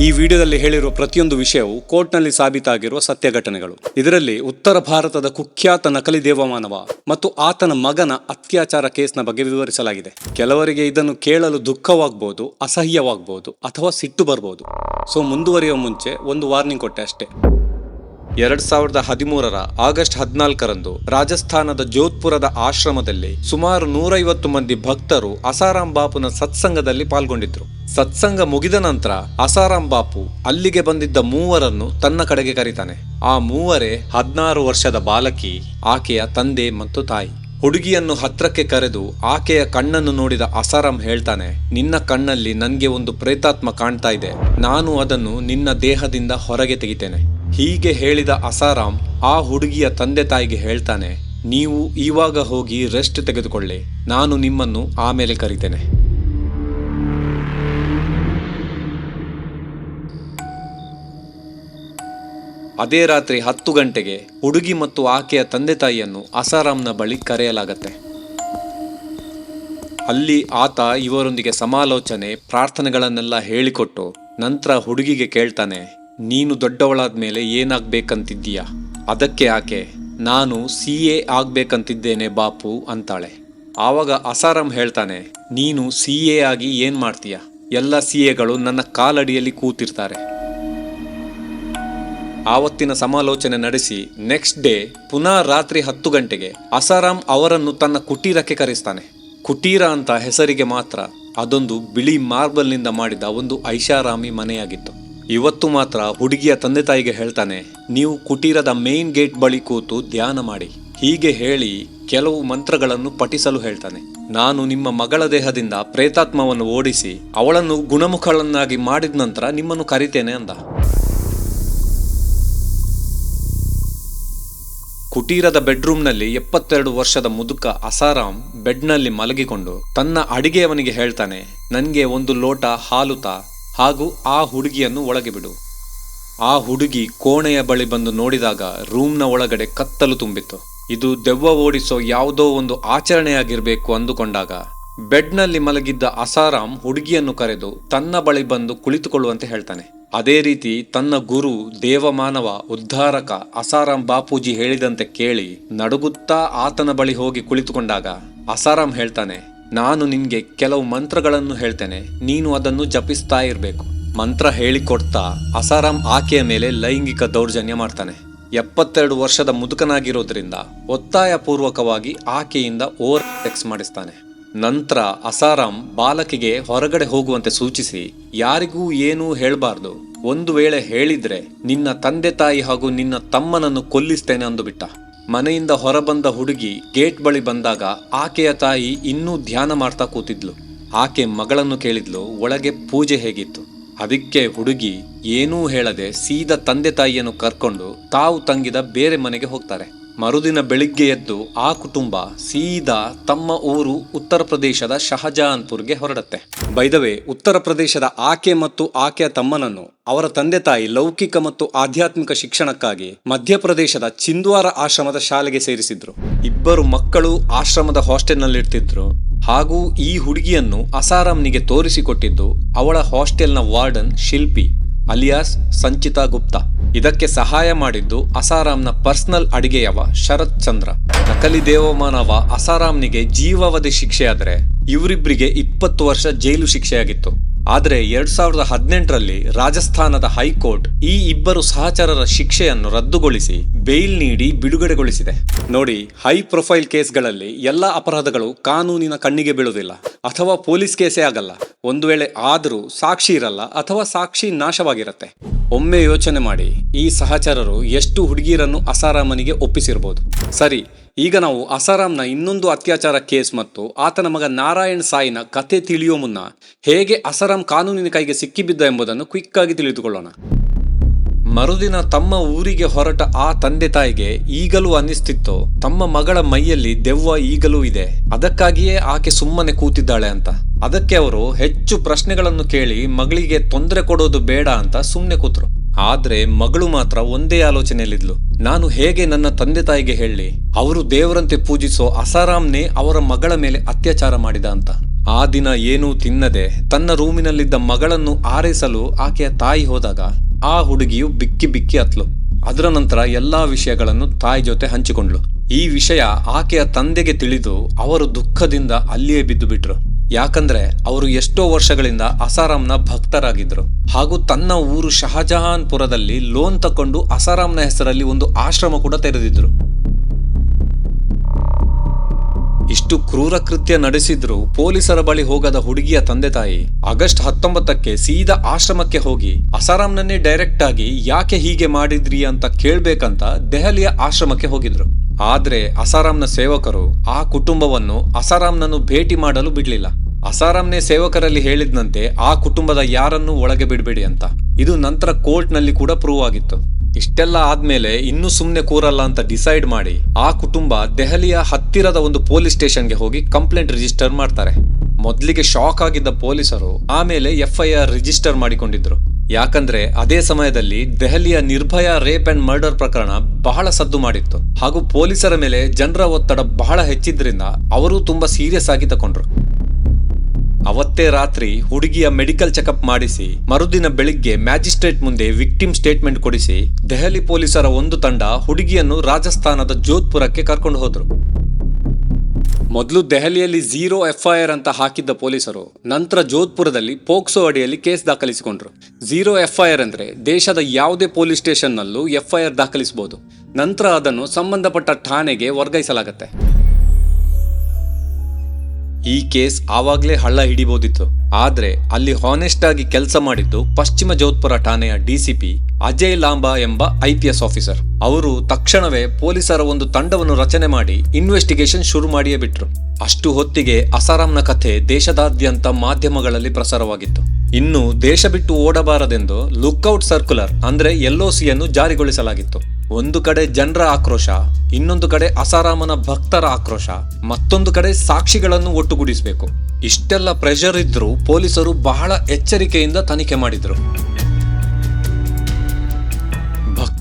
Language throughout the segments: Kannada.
ಈ ವಿಡಿಯೋದಲ್ಲಿ ಹೇಳಿರುವ ಪ್ರತಿಯೊಂದು ವಿಷಯವು ಕೋರ್ಟ್ನಲ್ಲಿ ಸಾಬೀತಾಗಿರುವ ಸತ್ಯ ಘಟನೆಗಳು ಇದರಲ್ಲಿ ಉತ್ತರ ಭಾರತದ ಕುಖ್ಯಾತ ನಕಲಿ ದೇವಮಾನವ ಮತ್ತು ಆತನ ಮಗನ ಅತ್ಯಾಚಾರ ಕೇಸ್ನ ಬಗ್ಗೆ ವಿವರಿಸಲಾಗಿದೆ. ಕೆಲವರಿಗೆ ಇದನ್ನು ಕೇಳಲು ದುಃಖವಾಗಬಹುದು ಅಸಹ್ಯವಾಗಬಹುದು ಅಥವಾ ಸಿಟ್ಟು ಬರಬಹುದು ಸೊ ಮುಂದುವರಿಯುವ ಮುಂಚೆ ಒಂದು ವಾರ್ನಿಂಗ್ ಕೊಟ್ಟೆ ಅಷ್ಟೇ. ಎರಡ್ ಸಾವಿರದ ಹದಿಮೂರರ ಆಗಸ್ಟ್ ಹದಿನಾಲ್ಕರಂದು ರಾಜಸ್ಥಾನದ ಜೋಧ್ಪುರದ ಆಶ್ರಮದಲ್ಲಿ ಸುಮಾರು ನೂರೈವತ್ತು ಮಂದಿ ಭಕ್ತರು ಅಸಾರಾಂ ಬಾಪುನ ಸತ್ಸಂಗದಲ್ಲಿ ಪಾಲ್ಗೊಂಡಿದ್ರು ಸತ್ಸಂಗ ಮುಗಿದ ನಂತರ ಅಸಾರಾಂ ಬಾಪು ಅಲ್ಲಿಗೆ ಬಂದಿದ್ದ ಮೂವರನ್ನು ತನ್ನ ಕಡೆಗೆ ಕರೀತಾನೆ. ಆ ಮೂವರೇ ಹದಿನಾರು ವರ್ಷದ ಬಾಲಕಿ, ಆಕೆಯ ತಂದೆ ಮತ್ತು ತಾಯಿ. ಹುಡುಗಿಯನ್ನು ಹತ್ರಕ್ಕೆ ಕರೆದು ಆಕೆಯ ಕಣ್ಣನ್ನು ನೋಡಿದ ಅಸಾರಾಂ ಹೇಳ್ತಾನೆ, ನಿನ್ನ ಕಣ್ಣಲ್ಲಿ ನನಗೆ ಒಂದು ಪ್ರೇತಾತ್ಮ ಕಾಣ್ತಾ ಇದೆ. ನಾನು ಅದನ್ನು ನಿನ್ನ ದೇಹದಿಂದ ಹೊರಗೆ ತೆಗಿತೇನೆ. ಹೀಗೆ ಹೇಳಿದ ಅಸಾರಾಮ್ ಆ ಹುಡುಗಿಯ ತಂದೆ ತಾಯಿಗೆ ಹೇಳ್ತಾನೆ, ನೀವು ಇವಾಗ ಹೋಗಿ ರೆಸ್ಟ್ ತೆಗೆದುಕೊಳ್ಳಿ. ನಾನು ನಿಮ್ಮನ್ನು ಆಮೇಲೆ ಕರಿತೇನೆ. ಅದೇ ರಾತ್ರಿ ಹತ್ತು ಗಂಟೆಗೆ ಹುಡುಗಿ ಮತ್ತು ಆಕೆಯ ತಂದೆ ತಾಯಿಯನ್ನು ಅಸಾರಾಮ್ನ ಬಳಿ ಕರೆಯಲಾಗತ್ತೆ. ಅಲ್ಲಿ ಆತ ಇವರೊಂದಿಗೆ ಸಮಾಲೋಚನೆ, ಪ್ರಾರ್ಥನೆಗಳನ್ನೆಲ್ಲ ಹೇಳಿಕೊಟ್ಟು ನಂತರ ಹುಡುಗಿಗೆ ಕೇಳ್ತಾನೆ ನೀನು ದೊಡ್ಡವಳಾದ ಮೇಲೆ ಏನಾಗಬೇಕಂತಿದ್ದೀಯ? ಅದಕ್ಕೆ ಆಕೆ, ನಾನು ಸಿ ಎ ಆಗಬೇಕಂತಿದ್ದೇನೆ ಬಾಪು ಅಂತಾಳೆ. ಆವಾಗ ಅಸಾರಾಮ್ ಹೇಳ್ತಾನೆ, ನೀನು ಸಿ ಎ ಆಗಿ ಏನು ಮಾಡ್ತೀಯ? ಎಲ್ಲ ಸಿ ಎಗಳು ನನ್ನ ಕಾಲಡಿಯಲ್ಲಿ ಕೂತಿರ್ತಾರೆ. ಆವತ್ತಿನ ಸಮಾಲೋಚನೆ ನಡೆಸಿ, ನೆಕ್ಸ್ಟ್ ಡೇ, ಪುನಃ ರಾತ್ರಿ ಹತ್ತು ಗಂಟೆಗೆ ಅಸಾರಾಮ್ ಅವರನ್ನು ತನ್ನ ಕುಟೀರಕ್ಕೆ ಕರೆಸ್ತಾನೆ. ಕುಟೀರ ಅಂತ ಹೆಸರಿಗೆ ಮಾತ್ರ, ಅದೊಂದು ಬಿಳಿ ಮಾರ್ಬಲ್ನಿಂದ ಮಾಡಿದ ಒಂದು ಐಷಾರಾಮಿ ಮನೆಯಾಗಿತ್ತು. ಇವತ್ತು ಮಾತ್ರ ಹುಡುಗಿಯ ತಂದೆ ತಾಯಿಗೆ ಹೇಳ್ತಾನೆ, ನೀವು ಕುಟೀರದ ಮೇನ್ ಗೇಟ್ ಬಳಿ ಕೂತು ಧ್ಯಾನ ಮಾಡಿ. ಹೀಗೆ ಹೇಳಿ ಕೆಲವು ಮಂತ್ರಗಳನ್ನು ಪಠಿಸಲು ಹೇಳ್ತಾನೆ. ನಾನು ನಿಮ್ಮ ಮಗಳ ದೇಹದಿಂದ ಪ್ರೇತಾತ್ಮವನ್ನು ಓಡಿಸಿ ಅವಳನ್ನು ಗುಣಮುಖಳನ್ನಾಗಿ ಮಾಡಿದ ನಂತರ ನಿಮ್ಮನ್ನು ಕರಿತೇನೆ ಅಂದ. ಕುಟೀರದ ಬೆಡ್ರೂಮ್ನಲ್ಲಿ ಎಪ್ಪತ್ತೆರಡು ವರ್ಷದ ಮುದುಕ ಅಸಾರಾಮ್ ಬೆಡ್ನಲ್ಲಿ ಮಲಗಿಕೊಂಡು ತನ್ನ ಅಡಿಗೆಯವನಿಗೆ ಹೇಳ್ತಾನೆ, ನನಗೆ ಒಂದು ಲೋಟ ಹಾಲು ತಾ ಹಾಗೂ ಆ ಹುಡುಗಿಯನ್ನು ಒಳಗೆ ಬಿಡು. ಆ ಹುಡುಗಿ ಕೋಣೆಯ ಬಳಿ ಬಂದು ನೋಡಿದಾಗ ರೂಮ್ನ ಒಳಗಡೆ ಕತ್ತಲು ತುಂಬಿತ್ತು. ಇದು ದೆವ್ವ ಓಡಿಸೋ ಯಾವುದೋ ಒಂದು ಆಚರಣೆಯಾಗಿರಬೇಕು ಅಂದುಕೊಂಡಾಗ ಬೆಡ್ನಲ್ಲಿ ಮಲಗಿದ್ದ ಅಸಾರಾಮ್ ಹುಡುಗಿಯನ್ನು ಕರೆದು ತನ್ನ ಬಳಿ ಬಂದು ಕುಳಿತುಕೊಳ್ಳುವಂತೆ ಹೇಳ್ತಾನೆ. ಅದೇ ರೀತಿ ತನ್ನ ಗುರು ದೇವಮಾನವ ಉದ್ಧಾರಕ ಅಸಾರಾಮ್ ಬಾಪೂಜಿ ಹೇಳಿದಂತೆ ಕೇಳಿ ನಡುಗುತ್ತಾ ಆತನ ಬಳಿ ಹೋಗಿ ಕುಳಿತುಕೊಂಡಾಗ ಅಸಾರಾಮ್ ಹೇಳ್ತಾನೆ ನಾನು ನಿನಗೆ ಕೆಲವು ಮಂತ್ರಗಳನ್ನು ಹೇಳ್ತೇನೆ. ನೀನು ಅದನ್ನು ಜಪಿಸ್ತಾ ಇರಬೇಕು. ಮಂತ್ರ ಹೇಳಿಕೊಡ್ತಾ ಅಸಾರಾಮ್ ಆಕೆಯ ಮೇಲೆ ಲೈಂಗಿಕ ದೌರ್ಜನ್ಯ ಮಾಡ್ತಾನೆ. ಎಪ್ಪತ್ತೆರಡು ವರ್ಷದ ಮುದುಕನಾಗಿರೋದ್ರಿಂದ ಒತ್ತಾಯ ಪೂರ್ವಕವಾಗಿ ಆಕೆಯಿಂದ ಓವರ್ ಟೆಕ್ಸ್ ಮಾಡಿಸ್ತಾನೆ. ನಂತರ ಅಸಾರಾಮ್ ಬಾಲಕಿಗೆ ಹೊರಗಡೆ ಹೋಗುವಂತೆ ಸೂಚಿಸಿ, ಯಾರಿಗೂ ಏನೂ ಹೇಳಬಾರ್ದು. ಒಂದು ವೇಳೆ ಹೇಳಿದ್ರೆ ನಿನ್ನ ತಂದೆ ತಾಯಿ ಹಾಗೂ ನಿನ್ನ ತಮ್ಮನನ್ನು ಕೊಲ್ಲಿಸ್ತೇನೆ ಅಂದುಬಿಟ್ಟ. ಮನೆಯಿಂದ ಹೊರಬಂದ ಹುಡುಗಿ ಗೇಟ್ ಬಳಿ ಬಂದಾಗ ಆಕೆಯ ತಾಯಿ ಇನ್ನೂ ಧ್ಯಾನ ಮಾಡ್ತಾ ಕೂತಿದ್ಲು. ಆಕೆ ಮಗಳನ್ನು ಕೇಳಿದ್ಲು, ಒಳಗೆ ಪೂಜೆ ಹೇಗಿತ್ತು? ಅದಕ್ಕೆ ಹುಡುಗಿ ಏನೂ ಹೇಳದೆ ಸೀದಾ ತಂದೆ ತಾಯಿಯನ್ನು ಕರ್ಕೊಂಡು ತಾವು ತಂಗಿದ ಬೇರೆ ಮನೆಗೆ ಹೋಗ್ತಾರೆ. ಮರುದಿನ ಬೆಳಿಗ್ಗೆ ಎದ್ದು ಆ ಕುಟುಂಬ ಸೀದಾ ತಮ್ಮ ಊರು ಉತ್ತರ ಪ್ರದೇಶದ ಶಹಜಹಾನ್ಪುರ್ಗೆ ಹೊರಡತ್ತೆ. ಬೈದವೆ ಉತ್ತರ ಪ್ರದೇಶದ ಆಕೆ ಮತ್ತು ಆಕೆಯ ತಮ್ಮನನ್ನು ಅವರ ತಂದೆ ತಾಯಿ ಲೌಕಿಕ ಮತ್ತು ಆಧ್ಯಾತ್ಮಿಕ ಶಿಕ್ಷಣಕ್ಕಾಗಿ ಮಧ್ಯಪ್ರದೇಶದ ಚಿಂದ್ವಾರ ಆಶ್ರಮದ ಶಾಲೆಗೆ ಸೇರಿಸಿದ್ರು. ಇಬ್ಬರು ಮಕ್ಕಳು ಆಶ್ರಮದ ಹಾಸ್ಟೆಲ್ನಲ್ಲಿರ್ತಿದ್ರು. ಹಾಗೂ ಈ ಹುಡುಗಿಯನ್ನು ಅಸಾರಾಮ್ನಿಗೆ ತೋರಿಸಿಕೊಟ್ಟಿದ್ದು ಅವಳ ಹಾಸ್ಟೆಲ್ನ ವಾರ್ಡನ್ ಶಿಲ್ಪಿ, ಅಲಿಯಾಸ್ ಸಂಚಿತಾ ಗುಪ್ತಾ. ಇದಕ್ಕೆ ಸಹಾಯ ಮಾಡಿದ್ದು ಅಸಾರಾಂನ ಪರ್ಸನಲ್ ಅಡಿಗೆಯವ ಶರತ್ ಚಂದ್ರ. ನಕಲಿ ದೇವಮಾನವ ಅಸಾರಾಂನಿಗೆ ಜೀವಾವಧಿ ಶಿಕ್ಷೆಯಾದರೆ ಇವರಿಬ್ಬರಿಗೆ ಇಪ್ಪತ್ತು ವರ್ಷ ಜೈಲು ಶಿಕ್ಷೆಯಾಗಿತ್ತು. ಆದರೆ ಎರಡ್ ಸಾವಿರದ ಹದಿನೆಂಟರಲ್ಲಿ ರಾಜಸ್ಥಾನದ ಹೈಕೋರ್ಟ್ ಈ ಇಬ್ಬರು ಸಹಚರರ ಶಿಕ್ಷೆಯನ್ನು ರದ್ದುಗೊಳಿಸಿ ಬೇಲ್ ನೀಡಿ ಬಿಡುಗಡೆಗೊಳಿಸಿದೆ. ನೋಡಿ, ಹೈ ಪ್ರೊಫೈಲ್ ಕೇಸ್ಗಳಲ್ಲಿ ಎಲ್ಲ ಅಪರಾಧಗಳು ಕಾನೂನಿನ ಕಣ್ಣಿಗೆ ಬೀಳುವುದಿಲ್ಲ ಅಥವಾ ಪೊಲೀಸ್ ಕೇಸೇ ಆಗಲ್ಲ. ಒಂದು ವೇಳೆ ಆದರೂ ಸಾಕ್ಷಿ ಇರಲ್ಲ ಅಥವಾ ಸಾಕ್ಷಿ ನಾಶವಾಗಿರುತ್ತೆ. ಒಮ್ಮೆ ಯೋಚನೆ ಮಾಡಿ, ಈ ಸಹಚರರು ಎಷ್ಟು ಹುಡುಗಿಯರನ್ನು ಅಸಾರಾಮನಿಗೆ ಒಪ್ಪಿಸಿರ್ಬೋದು. ಸರಿ ಈಗ ನಾವು ಅಸಾರಾಂನ ಇನ್ನೊಂದು ಅತ್ಯಾಚಾರ ಕೇಸ್ ಮತ್ತು ಆತನ ಮಗ ನಾರಾಯಣ್ ಸಾಯಿನ ಕತೆ ತಿಳಿಯೋ ಮುನ್ನ ಹೇಗೆ ಅಸಾರಾಂ ಕಾನೂನಿನ ಕೈಗೆ ಸಿಕ್ಕಿಬಿದ್ದ ಎಂಬುದನ್ನು ಕ್ವಿಕ್ ಆಗಿ ತಿಳಿದುಕೊಳ್ಳೋಣ. ಮರುದಿನ ತಮ್ಮ ಊರಿಗೆ ಹೊರಟ ಆ ತಂದೆ ತಾಯಿಗೆ ಈಗಲೂ ಅನ್ನಿಸ್ತಿತ್ತು, ತಮ್ಮ ಮಗಳ ಮೈಯಲ್ಲಿ ದೆವ್ವ ಈಗಲೂ ಇದೆ, ಅದಕ್ಕಾಗಿಯೇ ಆಕೆ ಸುಮ್ಮನೆ ಕೂತಿದ್ದಾಳೆ ಅಂತ. ಅದಕ್ಕೆ ಅವರು ಹೆಚ್ಚು ಪ್ರಶ್ನೆಗಳನ್ನು ಕೇಳಿ ಮಗಳಿಗೆ ತೊಂದರೆ ಕೊಡೋದು ಬೇಡ ಅಂತ ಸುಮ್ಮನೆ ಕೂತ್ರು. ಆದ್ರೆ ಮಗಳು ಮಾತ್ರ ಒಂದೇ ಆಲೋಚನೆಯಲ್ಲಿದ್ಲು. ನಾನು ಹೇಗೆ ನನ್ನ ತಂದೆ ತಾಯಿಗೆ ಹೇಳಿ ಅವರು ದೇವರಂತೆ ಪೂಜಿಸೋ ಅಸಾರಾಮ್ನೇ ಅವರ ಮಗಳ ಮೇಲೆ ಅತ್ಯಾಚಾರ ಮಾಡಿದ ಅಂತ. ಆ ದಿನ ಏನೂ ತಿನ್ನದೆ ತನ್ನ ರೂಮಿನಲ್ಲಿದ್ದ ಮಗಳನ್ನು ಆರೈಸಲು ಆಕೆಯ ತಾಯಿ ಹೋದಾಗ ಆ ಹುಡುಗಿಯು ಬಿಕ್ಕಿ ಬಿಕ್ಕಿ ಹತ್ಲು. ಅದರ ನಂತರ ಎಲ್ಲಾ ವಿಷಯಗಳನ್ನು ತಾಯಿ ಜೊತೆ ಹಂಚಿಕೊಂಡ್ಲು ಈ ವಿಷಯ ಆಕೆಯ ತಂದೆಗೆ ತಿಳಿದು ಅವರು ದುಃಖದಿಂದ ಅಲ್ಲಿಯೇ ಬಿದ್ದು ಬಿಟ್ರು. ಯಾಕಂದ್ರೆ ಅವರು ಎಷ್ಟೋ ವರ್ಷಗಳಿಂದ ಅಸಾರಾಂನ ಭಕ್ತರಾಗಿದ್ರು. ಹಾಗೂ ತನ್ನ ಊರು ಶಹಜಹಾನ್ಪುರದಲ್ಲಿ ಲೋನ್ ತಕೊಂಡು ಅಸಾರಾಂನ ಹೆಸರಲ್ಲಿ ಒಂದು ಆಶ್ರಮ ಕೂಡ ತೆರೆದಿದ್ರು. ಇಷ್ಟು ಕ್ರೂರ ಕೃತ್ಯ ನಡೆಸಿದ್ರು ಪೊಲೀಸರ ಬಳಿ ಹೋಗದ ಹುಡುಗಿಯ ತಂದೆ ತಾಯಿ. ಆಗಸ್ಟ್ ಹತ್ತೊಂಬತ್ತಕ್ಕೆ ಸೀದಾ ಆಶ್ರಮಕ್ಕೆ ಹೋಗಿ ಅಸಾರಾಂನನ್ನೇ ಡೈರೆಕ್ಟ್ ಆಗಿ ಯಾಕೆ ಹೀಗೆ ಮಾಡಿದ್ರಿ ಅಂತ ಕೇಳ್ಬೇಕಂತ ದೆಹಲಿಯ ಆಶ್ರಮಕ್ಕೆ ಹೋಗಿದ್ರು. ಆದ್ರೆ ಅಸಾರಾಂನ ಸೇವಕರು ಆ ಕುಟುಂಬವನ್ನು ಅಸಾರಾಂನನ್ನು ಭೇಟಿ ಮಾಡಲು ಬಿಡ್ಲಿಲ್ಲ. ಅಸಾರಾಂನೇ ಸೇವಕರಲ್ಲಿ ಹೇಳಿದ್ನಂತೆ, ಆ ಕುಟುಂಬದ ಯಾರನ್ನೂ ಒಳಗೆ ಬಿಡಬೇಡಿ ಅಂತ. ಇದು ನಂತರ ಕೋರ್ಟ್ನಲ್ಲಿ ಕೂಡ ಪ್ರೂವ್ ಆಗಿತ್ತು. ಇಷ್ಟೆಲ್ಲ ಆದ್ಮೇಲೆ ಇನ್ನೂ ಸುಮ್ನೆ ಕೂರಲ್ಲ ಅಂತ ಡಿಸೈಡ್ ಮಾಡಿ, ಆ ಕುಟುಂಬ ದೆಹಲಿಯ ಹತ್ತಿರದ ಒಂದು ಪೊಲೀಸ್ ಸ್ಟೇಷನ್ಗೆ ಹೋಗಿ ಕಂಪ್ಲೇಂಟ್ ರಿಜಿಸ್ಟರ್ ಮಾಡ್ತಾರೆ. ಮೊದ್ಲಿಗೆ ಶಾಕ್ ಆಗಿದ್ದ ಪೊಲೀಸರು ಆಮೇಲೆ ಎಫ್ಐಆರ್ ರಿಜಿಸ್ಟರ್ ಮಾಡಿಕೊಂಡಿದ್ರು. ಯಾಕಂದ್ರೆ ಅದೇ ಸಮಯದಲ್ಲಿ ದೆಹಲಿಯ ನಿರ್ಭಯ ರೇಪ್ ಅಂಡ್ ಮರ್ಡರ್ ಪ್ರಕರಣ ಬಹಳ ಸದ್ದು ಮಾಡಿತ್ತು. ಹಾಗೂ ಪೊಲೀಸರ ಮೇಲೆ ಜನರ ಒತ್ತಡ ಬಹಳ ಹೆಚ್ಚಿದ್ರಿಂದ, ಅವರು ತುಂಬಾ ಸೀರಿಯಸ್ ಆಗಿ ತಕೊಂಡ್ರು. ಅವತ್ತೇ ರಾತ್ರಿ ಹುಡುಗಿಯ ಮೆಡಿಕಲ್ ಚೆಕಪ್ ಮಾಡಿಸಿ ಮರುದಿನ ಬೆಳಿಗ್ಗೆ ಮ್ಯಾಜಿಸ್ಟ್ರೇಟ್ ಮುಂದೆ ವಿಕ್ಟಿಮ್ ಸ್ಟೇಟ್ಮೆಂಟ್ ಕೊಡಿಸಿ ದೆಹಲಿ ಪೊಲೀಸರ ಒಂದು ತಂಡ ಹುಡುಗಿಯನ್ನು ರಾಜಸ್ಥಾನದ ಜೋಧ್ಪುರಕ್ಕೆ ಕರ್ಕೊಂಡು ಹೋದ್ರು. ಮೊದಲು ದೆಹಲಿಯಲ್ಲಿ ಝೀರೋ ಎಫ್ಐಆರ್ ಅಂತ ಹಾಕಿದ್ದ ಪೊಲೀಸರು ನಂತರ ಜೋಧ್ಪುರದಲ್ಲಿ ಪೋಕ್ಸೋ ಅಡಿಯಲ್ಲಿ ಕೇಸ್ ದಾಖಲಿಸಿಕೊಂಡ್ರು. ಝೀರೋ ಎಫ್ಐಆರ್ ಅಂದ್ರೆ ದೇಶದ ಯಾವುದೇ ಪೊಲೀಸ್ ಸ್ಟೇಷನ್ನಲ್ಲೂ ಎಫ್ಐಆರ್ ದಾಖಲಿಸಬಹುದು. ನಂತರ ಅದನ್ನು ಸಂಬಂಧಪಟ್ಟ ಠಾಣೆಗೆ ವರ್ಗಾಯಿಸಲಾಗುತ್ತೆ. ಈ ಕೇಸ್ ಆವಾಗಲೇ ಹಳ್ಳ ಹಿಡಿಬೋದಿತ್ತು. ಆದ್ರೆ ಅಲ್ಲಿ ಹಾನೆಸ್ಟ್ ಆಗಿ ಕೆಲಸ ಮಾಡಿದ್ದು ಪಶ್ಚಿಮ ಜೋಧ್ಪುರ ಠಾಣೆಯ ಡಿಸಿಪಿ ಅಜಯ್ ಲಾಂಬಾ ಎಂಬ ಐಪಿಎಸ್ ಆಫೀಸರ್ ಅವರು ತಕ್ಷಣವೇ ಪೊಲೀಸರ ಒಂದು ತಂಡವನ್ನು ರಚನೆ ಮಾಡಿ ಇನ್ವೆಸ್ಟಿಗೇಷನ್ ಶುರು ಮಾಡಿಯೇ ಬಿಟ್ರು ಅಷ್ಟು ಹೊತ್ತಿಗೆ ಅಸಾರಾಂನ ಕಥೆ ದೇಶದಾದ್ಯಂತ ಮಾಧ್ಯಮಗಳಲ್ಲಿ ಪ್ರಸಾರವಾಗಿತ್ತು. ಇನ್ನು ದೇಶ ಬಿಟ್ಟು ಓಡಬಾರದೆಂದು ಲುಕ್ಔಟ್ ಸರ್ಕ್ಯುಲರ್ ಅಂದ್ರೆ ಎಲ್ಒಸಿಯನ್ನು ಜಾರಿಗೊಳಿಸಲಾಗಿತ್ತು. ಒಂದು ಕಡೆ ಜನರ ಆಕ್ರೋಶ, ಇನ್ನೊಂದು ಕಡೆ ಅಸಾರಾಮನ ಭಕ್ತರ ಆಕ್ರೋಶ, ಮತ್ತೊಂದು ಕಡೆ ಸಾಕ್ಷಿಗಳನ್ನು ಒಟ್ಟುಗೂಡಿಸಬೇಕು. ಇಷ್ಟೆಲ್ಲ ಪ್ರೆಷರ್ ಇದ್ರೂ ಪೊಲೀಸರು ಬಹಳ ಎಚ್ಚರಿಕೆಯಿಂದ ತನಿಖೆ ಮಾಡಿದ್ರು.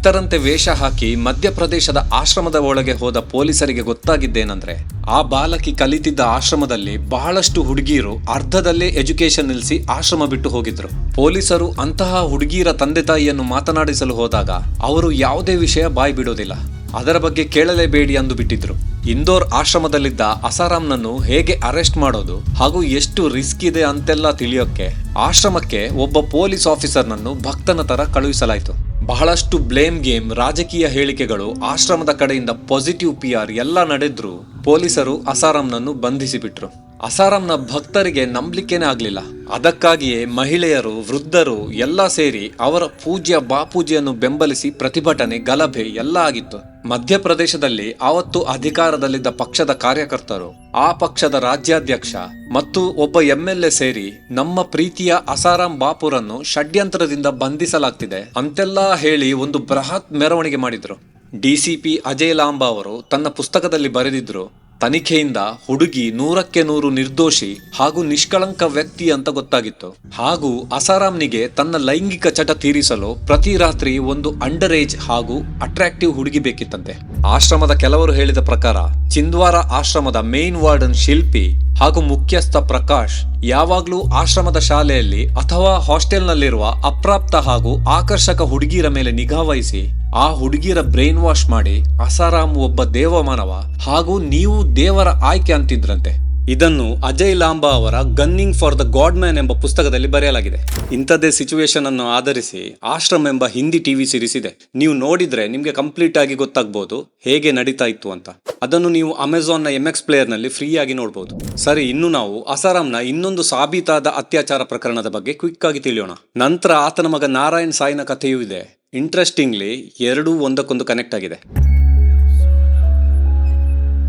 ಭಕ್ತರಂತೆ ವೇಷ ಹಾಕಿ ಮಧ್ಯಪ್ರದೇಶದ ಆಶ್ರಮದ ಒಳಗೆ ಹೋದ ಪೊಲೀಸರಿಗೆ ಗೊತ್ತಾಗಿದ್ದೇನೆಂದ್ರೆ, ಆ ಬಾಲಕಿ ಕಲಿತಿದ್ದ ಆಶ್ರಮದಲ್ಲಿ ಬಹಳಷ್ಟು ಹುಡುಗಿಯರು ಅರ್ಧದಲ್ಲೇ ಎಜುಕೇಶನ್ ನಿಲ್ಲಿಸಿ ಆಶ್ರಮ ಬಿಟ್ಟು ಹೋಗಿದ್ರು. ಪೊಲೀಸರು ಅಂತಹ ಹುಡುಗಿಯರ ತಂದೆ ತಾಯಿಯನ್ನು ಮಾತನಾಡಿಸಲು ಹೋದಾಗ ಅವರು ಯಾವುದೇ ವಿಷಯ ಬಾಯಿ ಬಿಡೋದಿಲ್ಲ. ಅದರ ಬಗ್ಗೆ ಕೇಳಲೇಬೇಡಿ ಅಂದು ಬಿಟ್ಟಿದ್ರು. ಇಂದೋರ್ ಆಶ್ರಮದಲ್ಲಿದ್ದ ಅಸಾರಾಂನನ್ನು ಹೇಗೆ ಅರೆಸ್ಟ್ ಮಾಡೋದು ಹಾಗೂ ಎಷ್ಟು ರಿಸ್ಕ್ ಇದೆ ಅಂತೆಲ್ಲ ತಿಳಿಯೋಕ್ಕೆ ಆಶ್ರಮಕ್ಕೆ ಒಬ್ಬ ಪೊಲೀಸ್ ಆಫೀಸರ್ನನ್ನು ಭಕ್ತನ ತರ ಕಳುಹಿಸಲಾಯಿತು. ಬಹಳಷ್ಟು ಬ್ಲೇಮ್ ಗೇಮ್ ರಾಜಕೀಯ ಹೇಳಿಕೆಗಳು ಆಶ್ರಮದ ಕಡೆಯಿಂದ ಪಾಸಿಟಿವ್ ಪಿ ಆರ್ ಎಲ್ಲ ನಡೆದ್ರು ಪೊಲೀಸರು ಅಸಾರಾಂನನ್ನು ಬಂಧಿಸಿಬಿಟ್ರು. ಅಸಾರಾಂನ ಭಕ್ತರಿಗೆ ನಂಬಲಿಕ್ಕೇನೆ ಆಗಲಿಲ್ಲ. ಅದಕ್ಕಾಗಿಯೇ ಮಹಿಳೆಯರು, ವೃದ್ಧರು ಎಲ್ಲ ಸೇರಿ ಅವರ ಪೂಜ್ಯ ಬಾಪೂಜಿಯನ್ನು ಬೆಂಬಲಿಸಿ ಪ್ರತಿಭಟನೆ, ಗಲಭೆ ಎಲ್ಲ ಆಗಿತ್ತು. ಮಧ್ಯಪ್ರದೇಶದಲ್ಲಿ ಆವತ್ತು ಅಧಿಕಾರದಲ್ಲಿದ್ದ ಪಕ್ಷದ ಕಾರ್ಯಕರ್ತರು, ಆ ಪಕ್ಷದ ರಾಜ್ಯಾಧ್ಯಕ್ಷ ಮತ್ತು ಒಬ್ಬ ಎಂಎಲ್ಎ ಸೇರಿ ನಮ್ಮ ಪ್ರೀತಿಯ ಅಸಾರಾಂ ಬಾಪುರನ್ನು ಷಡ್ಯಂತ್ರದಿಂದ ಬಂಧಿಸಲಾಗ್ತಿದೆ ಅಂತೆಲ್ಲಾ ಹೇಳಿ ಒಂದು ಬೃಹತ್ ಮೆರವಣಿಗೆ ಮಾಡಿದ್ರು. ಡಿಸಿಪಿ ಅಜಯ್ ಲಾಂಬಾ ಅವರು ತನ್ನ ಪುಸ್ತಕದಲ್ಲಿ ಬರೆದಿದ್ರು ತನಿಖೆಯಿಂದ ಹುಡುಗಿ ನೂರಕ್ಕೆ ನೂರು ನಿರ್ದೋಷಿ ಹಾಗೂ ನಿಷ್ಕಳಂಕ ವ್ಯಕ್ತಿ ಅಂತ ಗೊತ್ತಾಗಿತ್ತು. ಹಾಗೂ ಅಸಾರಾಮ್ನಿಗೆ ತನ್ನ ಲೈಂಗಿಕ ಚಟ ತೀರಿಸಲು ಪ್ರತಿ ರಾತ್ರಿ ಒಂದು ಅಂಡರ್ ಏಜ್ ಹಾಗೂ ಅಟ್ರಾಕ್ಟಿವ್ ಹುಡುಗಿ ಬೇಕಿತ್ತಂತೆ. ಆಶ್ರಮದ ಕೆಲವರು ಹೇಳಿದ ಪ್ರಕಾರ, ಚಿಂದ್ವಾರ ಆಶ್ರಮದ ಮೇನ್ ವಾರ್ಡನ್ ಶಿಲ್ಪಿ ಹಾಗೂ ಮುಖ್ಯಸ್ಥ ಪ್ರಕಾಶ್ ಯಾವಾಗ್ಲೂ ಆಶ್ರಮದ ಶಾಲೆಯಲ್ಲಿ ಅಥವಾ ಹಾಸ್ಟೆಲ್ನಲ್ಲಿರುವ ಅಪ್ರಾಪ್ತ ಹಾಗೂ ಆಕರ್ಷಕ ಹುಡುಗಿಯರ ಮೇಲೆ ನಿಗಾ ವಹಿಸಿ ಆ ಹುಡುಗಿಯರ ಬ್ರೈನ್ ವಾಶ್ ಮಾಡಿ ಅಸಾರಾಮ್ ಒಬ್ಬ ದೇವಮಾನವ ಹಾಗೂ ನೀವು ದೇವರ ಆಯ್ಕೆ ಅಂತಿದ್ರಂತೆ. ಇದನ್ನು ಅಜಯ್ ಲಾಂಬಾ ಅವರ gunning for the god man ಎಂಬ ಪುಸ್ತಕದಲ್ಲಿ ಬರೆಯಲಾಗಿದೆ. ಇಂಥದ್ದೇ ಸಿಚುವೇಶನ್ ಅನ್ನು ಆಧರಿಸಿ ಆಶ್ರಮ್ ಎಂಬ ಹಿಂದಿ ಟಿವಿ ಸೀರೀಸ್ ಇದೆ. ನೀವು ನೋಡಿದ್ರೆ ನಿಮ್ಗೆ ಕಂಪ್ಲೀಟ್ ಆಗಿ ಗೊತ್ತಾಗ್ಬೋದು ಹೇಗೆ ನಡೀತಾ ಇತ್ತು ಅಂತ. ಅದನ್ನು ನೀವು ಅಮೆಝಾನ್ನ ಎಂ ಎಕ್ಸ್ ಪ್ಲೇಯರ್ನಲ್ಲಿ ಫ್ರೀ ಆಗಿ ನೋಡಬಹುದು ಸರಿ, ಇನ್ನು ನಾವು ಅಸಾರಾಂನ ಇನ್ನೊಂದು ಸಾಬೀತಾದ ಅತ್ಯಾಚಾರ ಪ್ರಕರಣದ ಬಗ್ಗೆ ಕ್ವಿಕ್ ಆಗಿ ತಿಳಿಯೋಣ. ನಂತರ ಆತನ ಮಗ ನಾರಾಯಣ್ ಸಾಯಿನ ಕಥೆಯೂ ಇದೆ. ಇಂಟ್ರೆಸ್ಟಿಂಗ್ಲಿ ಎರಡೂ ಒಂದಕ್ಕೊಂದು ಕನೆಕ್ಟ್ ಆಗಿದೆ.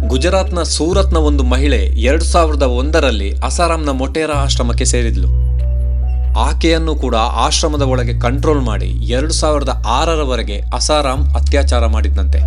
ಗುಜರಾತ್ನ ಸೂರತ್ನ ಒಂದು ಮಹಿಳೆ ಎರಡು ಸಾವಿರದ ಒಂದರಲ್ಲಿ ಅಸಾರಾಂನ ಮೊಟೇರಾ ಆಶ್ರಮಕ್ಕೆ ಸೇರಿದ್ಲು. ಆಕೆಯನ್ನು ಕೂಡ ಆಶ್ರಮದ ಒಳಗೆ ಕಂಟ್ರೋಲ್ ಮಾಡಿ ಎರಡು ಸಾವಿರದ ಆರರವರೆಗೆ ಅಸಾರಾಂ ಅತ್ಯಾಚಾರ ಮಾಡಿದ್ದಂತೆ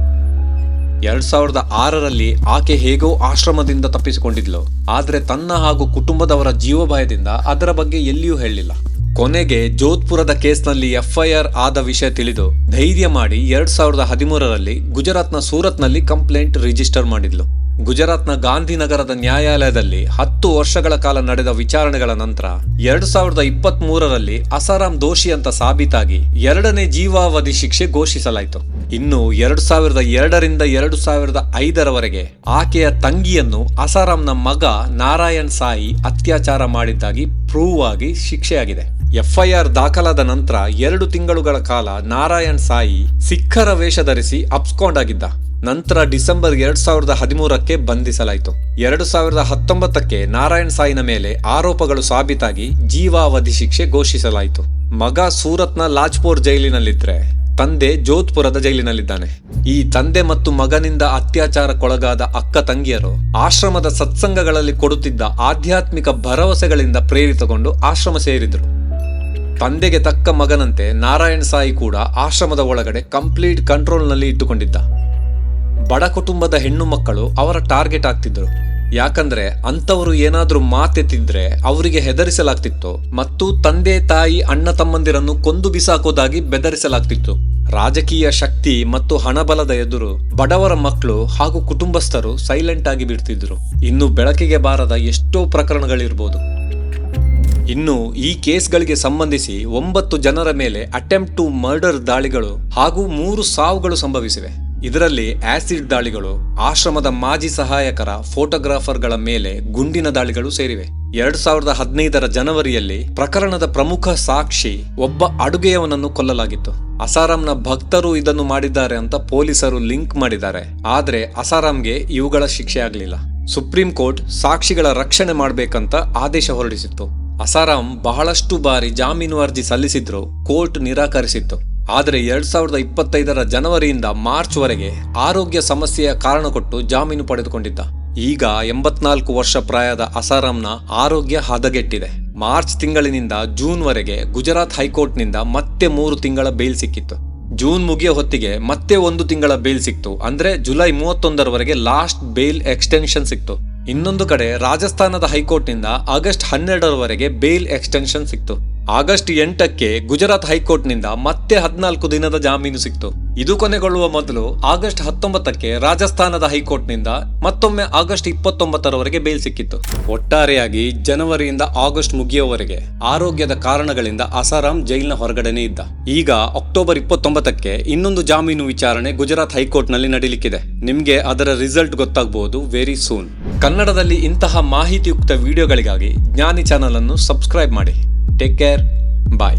ಎರಡು ಸಾವಿರದ ಆರರಲ್ಲಿ ಆಕೆ ಹೇಗೋ ಆಶ್ರಮದಿಂದ ತಪ್ಪಿಸಿಕೊಂಡಿದ್ಲು. ಆದರೆ ತನ್ನ ಹಾಗೂ ಕುಟುಂಬದವರ ಜೀವಭಯದಿಂದ ಅದರ ಬಗ್ಗೆ ಎಲ್ಲಿಯೂ ಹೇಳಿಲ್ಲ. ಕೊನೆಗೆ ಜೋಧ್ಪುರದ ಕೇಸ್ನಲ್ಲಿ ಎಫ್ಐಆರ್ ಆದ ವಿಷಯ ತಿಳಿದು ಧೈರ್ಯ ಮಾಡಿ ಎರಡ್ ಸಾವಿರದ ಹದಿಮೂರರಲ್ಲಿ ಗುಜರಾತ್ನ ಸೂರತ್ನಲ್ಲಿ ಕಂಪ್ಲೇಂಟ್ ರಿಜಿಸ್ಟರ್ ಮಾಡಿದ್ಲು. ಗುಜರಾತ್ನ ಗಾಂಧಿನಗರದ ನ್ಯಾಯಾಲಯದಲ್ಲಿ ಹತ್ತು ವರ್ಷಗಳ ಕಾಲ ನಡೆದ ವಿಚಾರಣೆಗಳ ನಂತರ ಎರಡು ಸಾವಿರದ ಇಪ್ಪತ್ತ್ ಮೂರರಲ್ಲಿ ಅಸಾರಾಂ ದೋಷಿ ಅಂತ ಸಾಬೀತಾಗಿ ಎರಡನೇ ಜೀವಾವಧಿ ಶಿಕ್ಷೆ ಘೋಷಿಸಲಾಯಿತು. ಇನ್ನು ಎರಡು ಸಾವಿರದ ಎರಡರಿಂದ ಎರಡು ಸಾವಿರದ ಐದರವರೆಗೆ ಆಕೆಯ ತಂಗಿಯನ್ನು ಅಸಾರಾಂನ ಮಗ ನಾರಾಯಣ್ ಸಾಯಿ ಅತ್ಯಾಚಾರ ಮಾಡಿದ್ದಾಗಿ ಪ್ರೂವ್ ಆಗಿ ಶಿಕ್ಷೆಯಾಗಿದೆ. ಎಫ್ಐಆರ್ ದಾಖಲಾದ ನಂತರ ಎರಡು ತಿಂಗಳುಗಳ ಕಾಲ ನಾರಾಯಣ್ ಸಾಯಿ ಸಿಖ್ಖರ ವೇಷ ಧರಿಸಿ ಅಪ್ಸ್ಕಾಂಡ್ ಆಗಿದ್ದ. ನಂತರ ಡಿಸೆಂಬರ್ ಎರಡ್ ಸಾವಿರದ ಹದಿಮೂರಕ್ಕೆ ಬಂಧಿಸಲಾಯಿತು. ಎರಡು ಸಾವಿರದ ಹತ್ತೊಂಬತ್ತಕ್ಕೆ ನಾರಾಯಣ್ ಸಾಯಿನ ಮೇಲೆ ಆರೋಪಗಳು ಸಾಬೀತಾಗಿ ಜೀವಾವಧಿ ಶಿಕ್ಷೆ ಘೋಷಿಸಲಾಯಿತು. ಮಗ ಸೂರತ್ನ ಲಾಜ್ಪೋರ್ ಜೈಲಿನಲ್ಲಿದ್ರೆ ತಂದೆ ಜೋಧ್ಪುರದ ಜೈಲಿನಲ್ಲಿದ್ದಾನೆ. ಈ ತಂದೆ ಮತ್ತು ಮಗನಿಂದ ಅತ್ಯಾಚಾರಕ್ಕೊಳಗಾದ ಅಕ್ಕ ತಂಗಿಯರು ಆಶ್ರಮದ ಸತ್ಸಂಗಗಳಲ್ಲಿ ಕೊಡುತ್ತಿದ್ದ ಆಧ್ಯಾತ್ಮಿಕ ಭರವಸೆಗಳಿಂದ ಪ್ರೇರಿತಗೊಂಡು ಆಶ್ರಮ ಸೇರಿದರು. ತಂದೆಗೆ ತಕ್ಕ ಮಗನಂತೆ ನಾರಾಯಣ್ ಸಾಯಿ ಕೂಡ ಆಶ್ರಮದ ಒಳಗಡೆ ಕಂಪ್ಲೀಟ್ ಕಂಟ್ರೋಲ್ನಲ್ಲಿ ಇಟ್ಟುಕೊಂಡಿದ್ದ. ಬಡ ಕುಟುಂಬದ ಹೆಣ್ಣು ಮಕ್ಕಳು ಅವರ ಟಾರ್ಗೆಟ್ ಆಗ್ತಿದ್ರು. ಯಾಕಂದ್ರೆ ಅಂತವರು ಏನಾದ್ರೂ ಮಾತೆತ್ತಿದ್ರೆ ಅವರಿಗೆ ಹೆದರಿಸಲಾಗ್ತಿತ್ತು ಮತ್ತು ತಂದೆ, ತಾಯಿ, ಅಣ್ಣ ತಮ್ಮಂದಿರನ್ನು ಕೊಂದು ಬಿಸಾಕೋದಾಗಿ ಬೆದರಿಸಲಾಗ್ತಿತ್ತು. ರಾಜಕೀಯ ಶಕ್ತಿ ಮತ್ತು ಹಣಬಲದ ಎದುರು ಬಡವರ ಮಕ್ಕಳು ಹಾಗೂ ಕುಟುಂಬಸ್ಥರು ಸೈಲೆಂಟ್ ಆಗಿ ಬಿಡ್ತಿದ್ರು. ಇನ್ನು ಬೆಳಕಿಗೆ ಬಾರದ ಎಷ್ಟೋ ಪ್ರಕರಣಗಳಿರ್ಬೋದು. ಇನ್ನು ಈ ಕೇಸ್ಗಳಿಗೆ ಸಂಬಂಧಿಸಿ ಒಂಬತ್ತು ಜನರ ಮೇಲೆ ಅಟೆಂಪ್ಟ್ ಟು ಮರ್ಡರ್ ದಾಳಿಗಳು ಹಾಗೂ ಮೂರು ಸಾವುಗಳು ಸಂಭವಿಸಿವೆ. ಇದರಲ್ಲಿ ಆಸಿಡ್ ದಾಳಿಗಳು, ಆಶ್ರಮದ ಮಾಜಿ ಸಹಾಯಕರ ಫೋಟೋಗ್ರಾಫರ್ಗಳ ಮೇಲೆ ಗುಂಡಿನ ದಾಳಿಗಳು ಸೇರಿವೆ. ಎರಡ್ ಸಾವಿರದ ಹದಿನೈದರ ಜನವರಿಯಲ್ಲಿ ಪ್ರಕರಣದ ಪ್ರಮುಖ ಸಾಕ್ಷಿ ಒಬ್ಬ ಅಡುಗೆಯವನನ್ನು ಕೊಲ್ಲಲಾಗಿತ್ತು. ಅಸಾರಾಂನ ಭಕ್ತರು ಇದನ್ನು ಮಾಡಿದ್ದಾರೆ ಅಂತ ಪೊಲೀಸರು ಲಿಂಕ್ ಮಾಡಿದ್ದಾರೆ. ಆದ್ರೆ ಅಸಾರಾಂಗೆ ಇವುಗಳ ಶಿಕ್ಷೆ ಆಗಲಿಲ್ಲ. ಸುಪ್ರೀಂ ಕೋರ್ಟ್ ಸಾಕ್ಷಿಗಳ ರಕ್ಷಣೆ ಮಾಡಬೇಕಂತ ಆದೇಶ ಹೊರಡಿಸಿತ್ತು. ಅಸಾರಾಂ ಬಹಳಷ್ಟು ಬಾರಿ ಜಾಮೀನು ಅರ್ಜಿ ಸಲ್ಲಿಸಿದ್ರು ಕೋರ್ಟ್ ನಿರಾಕರಿಸಿತ್ತು. ಆದರೆ ಎರಡ್ ಸಾವಿರದ ಇಪ್ಪತ್ತೈದರ ಜನವರಿಯಿಂದ ಮಾರ್ಚ್ ವರೆಗೆ ಆರೋಗ್ಯ ಸಮಸ್ಯೆಯ ಕಾರಣ ಕೊಟ್ಟು ಜಾಮೀನು ಪಡೆದುಕೊಂಡಿದ್ದ. ಈಗ ಎಂಬತ್ನಾಲ್ಕು ವರ್ಷ ಪ್ರಾಯದ ಅಸಾರಾಂನ ಆರೋಗ್ಯ ಹದಗೆಟ್ಟಿದೆ. ಮಾರ್ಚ್ ತಿಂಗಳಿನಿಂದ ಜೂನ್ ವರೆಗೆ ಗುಜರಾತ್ ಹೈಕೋರ್ಟ್ನಿಂದ ಮತ್ತೆ ಮೂರು ತಿಂಗಳ ಬೇಲ್ ಸಿಕ್ಕಿತ್ತು. ಜೂನ್ ಮುಗಿಯೋ ಹೊತ್ತಿಗೆ ಮತ್ತೆ ಒಂದು ತಿಂಗಳ ಬೇಲ್ ಸಿಕ್ತು. ಅಂದ್ರೆ ಜುಲೈ ಮೂವತ್ತೊಂದರವರೆಗೆ ಲಾಸ್ಟ್ ಬೇಲ್ ಎಕ್ಸ್ಟೆನ್ಷನ್ ಸಿಕ್ತು. ಇನ್ನೊಂದು ಕಡೆ ರಾಜಸ್ಥಾನದ ಹೈಕೋರ್ಟ್ನಿಂದ ಆಗಸ್ಟ್ ಹನ್ನೆರಡರವರೆಗೆ ಬೇಲ್ ಎಕ್ಸ್ಟೆನ್ಷನ್ ಸಿಕ್ತು. ಆಗಸ್ಟ್ ಎಂಟಕ್ಕೆ ಗುಜರಾತ್ ಹೈಕೋರ್ಟ್ನಿಂದ ಮತ್ತೆ ಹದಿನಾಲ್ಕು ದಿನದ ಜಾಮೀನು ಸಿಕ್ತು. ಇದು ಕೊನೆಗೊಳ್ಳುವ ಮೊದಲು ಆಗಸ್ಟ್ ಹತ್ತೊಂಬತ್ತಕ್ಕೆ ರಾಜಸ್ಥಾನದ ಹೈಕೋರ್ಟ್ನಿಂದ ಮತ್ತೊಮ್ಮೆ ಆಗಸ್ಟ್ ಇಪ್ಪತ್ತೊಂಬತ್ತರವರೆಗೆ ಬೇಲ್ ಸಿಕ್ಕಿತ್ತು. ಒಟ್ಟಾರೆಯಾಗಿ ಜನವರಿಯಿಂದ ಆಗಸ್ಟ್ ಮುಗಿಯುವವರೆಗೆ ಆರೋಗ್ಯದ ಕಾರಣಗಳಿಂದ ಅಸಾರಾಂ ಜೈಲಿನ ಹೊರಗಡೆನೆ ಇದ್ದ. ಈಗ ಅಕ್ಟೋಬರ್ ಇಪ್ಪತ್ತೊಂಬತ್ತಕ್ಕೆ ಇನ್ನೊಂದು ಜಾಮೀನು ವಿಚಾರಣೆ ಗುಜರಾತ್ ಹೈಕೋರ್ಟ್ನಲ್ಲಿ ನಡೀಲಿಕ್ಕಿದೆ. ನಿಮ್ಗೆ ಅದರ ರಿಸಲ್ಟ್ ಗೊತ್ತಾಗಬಹುದು ವೆರಿ ಸೂನ್. ಕನ್ನಡದಲ್ಲಿ ಇಂತಹ ಮಾಹಿತಿಯುಕ್ತ ವಿಡಿಯೋಗಳಿಗಾಗಿ ಜ್ಞಾನಿ ಚಾನಲ್ ಅನ್ನು ಸಬ್ಸ್ಕ್ರೈಬ್ ಮಾಡಿ. Take care bye